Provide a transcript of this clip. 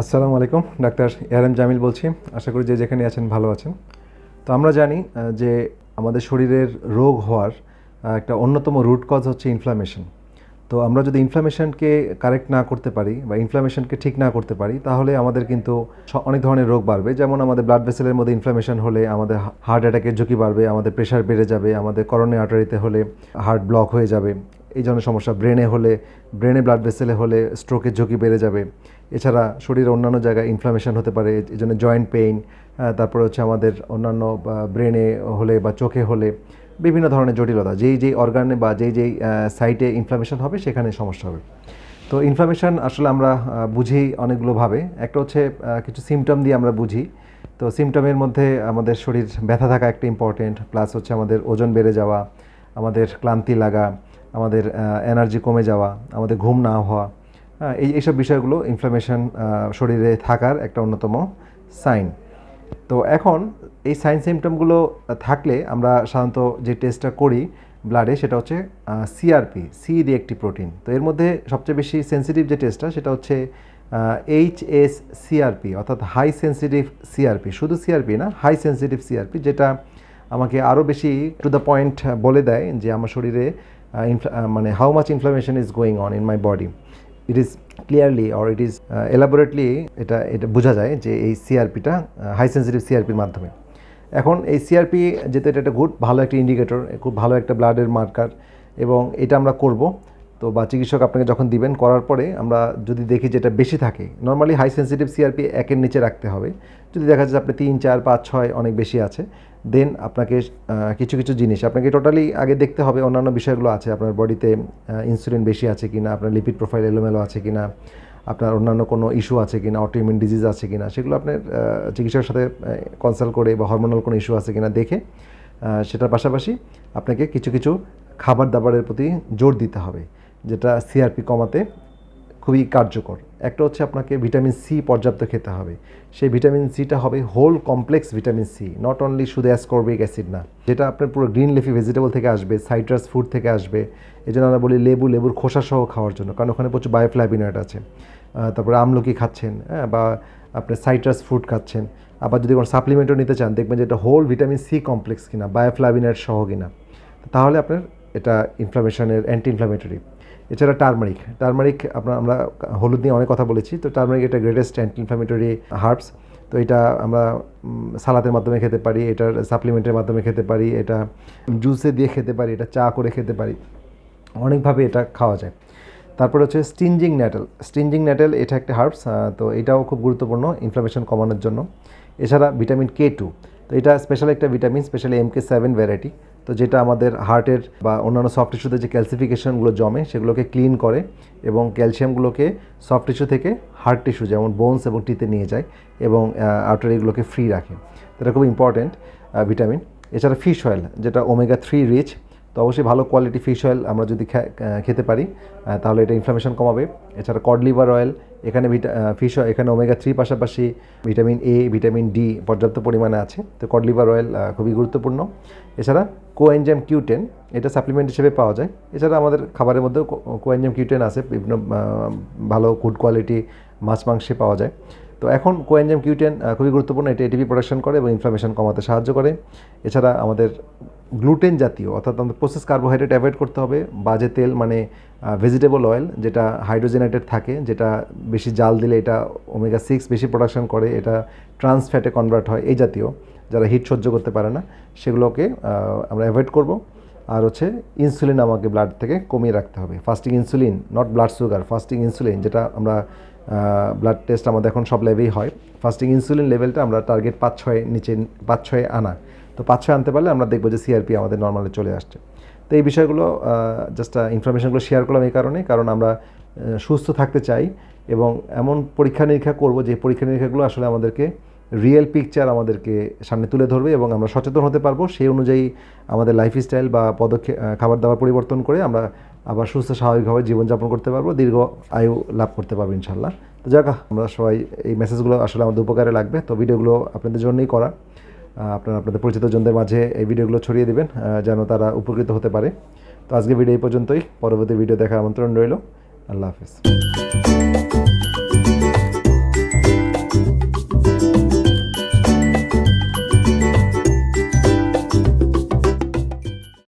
আসসালামু আলাইকুম, doctor ARM Jamil বলছি। আশা করি যে যেখানে আছেন ভালো আছেন। তো আমরা জানি যে আমাদের শরীরের রোগ হওয়ার একটা অন্যতম রুট কজ হচ্ছে ইনফ্লামেশন তো আমরা যদি ইনফ্লামেশনকে কারেক্ট না করতে পারি বা ইনফ্লামেশনকে ঠিক না করতে পারি, তাহলে আমাদের কিন্তু অনেক ধরনের রোগ বাড়বে। যেমন আমাদের ব্লাড ভেসেলের মধ্যে ইনফ্লামেশন হলে আমাদের হার্ট অ্যাটাকের ঝুঁকি বাড়বে, আমাদের প্রেশার বেড়ে যাবে, আমাদের করোনারি আর্টারিতে হলে হার্ট ব্লক হয়ে যাবে। এই ধরনের সমস্যা ব্রেনে হলে ব্রেনে ব্লাড ভেসেলে হলে স্ট্রোকের ঝুঁকি বেড়ে যাবে। এছাড়া শরীরের অন্যান্য জায়গায় ইনফ্লামেশন হতে পারে, এই জন্য জয়েন্ট পেইন তারপরে হচ্ছে আমাদের অন্যান্য ব্রেনে হলে বা চোখে হলে বিভিন্ন ধরনের জটিলতা, যেই যেই অর্গানে বা যেই যেই সাইটে ইনফ্লামেশন হবে সেখানে সমস্যা হবে। তো ইনফ্লামেশন আসলে আমরা বুঝি অনেকগুলোভাবে একটা হচ্ছে কিছু সিমটম দিয়ে আমরা বুঝি। তো সিমটমের মধ্যে আমাদের শরীর ব্যথা থাকা একটা ইম্পর্টেন্ট প্লাস হচ্ছে আমাদের ওজন বেড়ে যাওয়া, আমাদের ক্লান্তি লাগা, আমাদের এনার্জি কমে যাওয়া, আমাদের ঘুম না হওয়া এই এইসব বিষয়গুলো ইনফ্লামেশন শরীরে থাকার একটা অন্যতম সাইন তো এখন এই সাইন সিমটমগুলো থাকলে আমরা সাধারণত যে টেস্টটা করি ব্লাডে সেটা হচ্ছে সিআরপি সি রিয়েক্টিভ প্রোটিন তো এর মধ্যে সবচেয়ে বেশি সেন্সিটিভ যে টেস্টটা সেটা হচ্ছে এইচ এস সিআরপি অর্থাৎ হাই সেন্সিটিভ সিআরপি শুধু সিআরপি না হাই সেন্সিটিভ সিআরপি যেটা আমাকে আরও বেশি টু দ্য পয়েন্ট বলে দেয় যে আমার শরীরে মানে how much inflammation is going on in my body it is clearly or it is elaborately এটা এটা বোঝা যায় যে এই সিআরপিটা হাই সেন্সিটিভ সিআরপির মাধ্যমে। এখন এই সিআরপি যেহেতু এটা একটা গুড ভালো একটা ইন্ডিকেটর খুব ভালো একটা ব্লাডের মার্কার এবং এটা আমরা করব। তো বা চিকিৎসক আপনাকে যখন দিবেন করার পরে আমরা যদি দেখি যে এটা বেশি থাকে নর্মালি হাই সেন্সিটিভ সিআরপি একের নিচে রাখতে হবে। যদি দেখা যাচ্ছে আপনি তিন চার পাঁচ ছয় অনেক বেশি আছে দেন আপনাকে কিছু কিছু জিনিস আপনাকে টোটালি আগে দেখতে হবে অন্যান্য বিষয়গুলো আছে আপনার বডিতে ইনসুলিন বেশি আছে কি না আপনার লিপিড প্রোফাইল এলোমেলো আছে কি না আপনার অন্যান্য কোনো ইস্যু আছে কি না অটোইমিউন ডিজিজ আছে কি না সেগুলো আপনার আহ, চিকিৎসকের সাথে কনসাল্ট করে বা হরমোনাল কোনো ইস্যু আছে কি না দেখে সেটার পাশাপাশি আপনাকে কিছু কিছু খাবার দাবারের প্রতি জোর দিতে হবে। যেটা সিআরপি কমাতে খুবই কার্যকর। একটা হচ্ছে আপনাকে ভিটামিন সি পর্যাপ্ত খেতে হবে। সেই ভিটামিন সিটা হবে whole complex vitamin C not only শুধু অ্যাসকর্বিক অ্যাসিড না। যেটা আপনার পুরো গ্রিন লিফি ভেজিটেবল থেকে আসবে সাইট্রাস ফুড থেকে আসবে। এই জন্য আমরা বলি লেবু, লেবুর খোসা সহ খাওয়ার জন্য, কারণ ওখানে প্রচুর বায়োফ্ল্যাভিনয়েড আছে। তারপরে আমলকি খাচ্ছেন হ্যাঁ বা আপনি সাইট্রাস ফুড খাচ্ছেন। আবার যদি কোনো সাপ্লিমেন্টও নিতে চান, দেখবেন যে এটা হোল ভিটামিন সি কমপ্লেক্স কিনা বায়োফ্ল্যাভিনয়েড সহ কিনা। তাহলে আপনার এটা ইনফ্লামেশনের অ্যান্টি ইনফ্লামেটরি এছাড়া টার্মারিক। টার্মারিক আপনার, আমরা হলুদ নিয়ে অনেক কথা বলেছি, তো টার্মারিক এটা গ্রেটেস্ট অ্যান্টি ইনফ্লামেটরি হার্বস তো এটা আমরা সালাদের মাধ্যমে খেতে পারি, এটার সাপ্লিমেন্টের মাধ্যমে খেতে পারি, এটা জুসে দিয়ে খেতে পারি, এটা চা করে খেতে পারি, অনেকভাবে এটা খাওয়া যায়। তারপরে হচ্ছে স্টিঞ্জিং ন্যাটেল স্টিঞ্জিং ন্যাটেল এটা একটা হার্বস তো এটাও খুব গুরুত্বপূর্ণ ইনফ্লামেশন কমানোর জন্য। এছাড়া ভিটামিন কে টু তো এটা স্পেশাল একটা vitamin specially M K seven variety তো যেটা আমাদের হার্টের বা অন্যান্য সফট টিস্যুতে যে ক্যালসিফিকেশনগুলো জমে, সেগুলোকে ক্লিন করে এবং ক্যালসিয়ামগুলোকে সফট টিস্যু থেকে হার্ট টিস্যু যেমন বোনস এবং টিতে নিয়ে যায় এবং আর্টারিগুলোকে ফ্রি রাখে। এটা খুব ইম্পর্ট্যান্ট ভিটামিন এছাড়া ফিশ অয়েল যেটা ওমেগা থ্রি রিচ তো অবশ্যই ভালো কোয়ালিটি ফিশ অয়েল আমরা যদি খেতে পারি তাহলে এটা ইনফ্লামেশন কমাবে। এছাড়া কড লিভার অয়েল এখানে ভিটা ফিশ এখানে ওমেগা থ্রি পাশাপাশি ভিটামিন এ ভিটামিন ডি পর্যাপ্ত পরিমাণে আছে। তো কড লিভার অয়েল খুবই গুরুত্বপূর্ণ। এছাড়া কোএনজাম কিউটেন, এটা সাপ্লিমেন্ট হিসেবে পাওয়া যায়। এছাড়া আমাদের খাবারের মধ্যেও কোএনজাম কিউটেন আছে, বিভিন্ন ভালো গুড কোয়ালিটি মাছ মাংসে পাওয়া যায়। তো এখন কোএনজাম কিউটেন খুবই গুরুত্বপূর্ণ, এটা এটিপি প্রোডাকশন করে এবং ইনফ্লামেশন কমাতে সাহায্য করে। এছাড়া আমাদের গ্লুটেন জাতীয়, অর্থাৎ আমাদের প্রসেস কার্বোহাইড্রেট অ্যাভয়েড করতে হবে, বাজে তেল মানে ভেজিটেবল অয়েল যেটা হাইড্রোজেনেটেড থাকে, যেটা বেশি জাল দিলে এটা ওমেগা সিক্স বেশি প্রোডাকশন করে, এটা ট্রান্স ফ্যাটে কনভার্ট হয়, এই জাতীয়। যারা হিট সহ্য করতে পারে না, সেগুলোকে আমরা অ্যাভয়েড করব। আর হচ্ছে ইনসুলিন আমাকে ব্লাড থেকে কমিয়ে রাখতে হবে। Fasting insulin not blood sugar fasting insulin যেটা আমরা ব্লাড টেস্ট আমাদের এখন সব লেভেই হয়। ফাস্টিং ইনসুলিন লেভেলটা আমরা টার্গেট পাঁচ ছয় নিচে, পাঁচ ছয়ে আনা। তো পাঁচ ছয় আনতে পারলে আমরা দেখব যে সিআরপি আমাদের নর্মালে চলে আসছে। তো এই বিষয়গুলো জাস্ট ইনফরমেশনগুলো শেয়ার করলাম এই কারণে, কারণ আমরা সুস্থ থাকতে চাই এবং এমন পরীক্ষা নিরীক্ষা করব যে পরীক্ষা নিরীক্ষাগুলো আসলে আমাদেরকে রিয়েল পিকচার আমাদেরকে সামনে তুলে ধরবে এবং আমরা সচেতন হতে পারব। সেই অনুযায়ী আমাদের লাইফস্টাইল বা পদক্ষেপ খাবার দাবার পরিবর্তন করে আমরা আবার সুস্থ, স্বাভাবিকভাবে জীবনযাপন করতে পারব, দীর্ঘ আয়ু লাভ করতে পারব ইনশাল্লাহ তো যাক, আমরা সবাই এই মেসেজগুলো আসলে আমাদের উপকারে লাগবে। তো ভিডিওগুলো আপনাদের জন্যই করা। আপনারা আপনাদের পরিচিত জনদের মাঝে এই ভিডিওগুলো ছড়িয়ে দেবেন যেন তারা উপকৃত হতে পারে। তো আজকে ভিডিও এই পর্যন্তই। পরবর্তী ভিডিও দেখার আমন্ত্রণ রইল। আল্লাহ হাফিজ।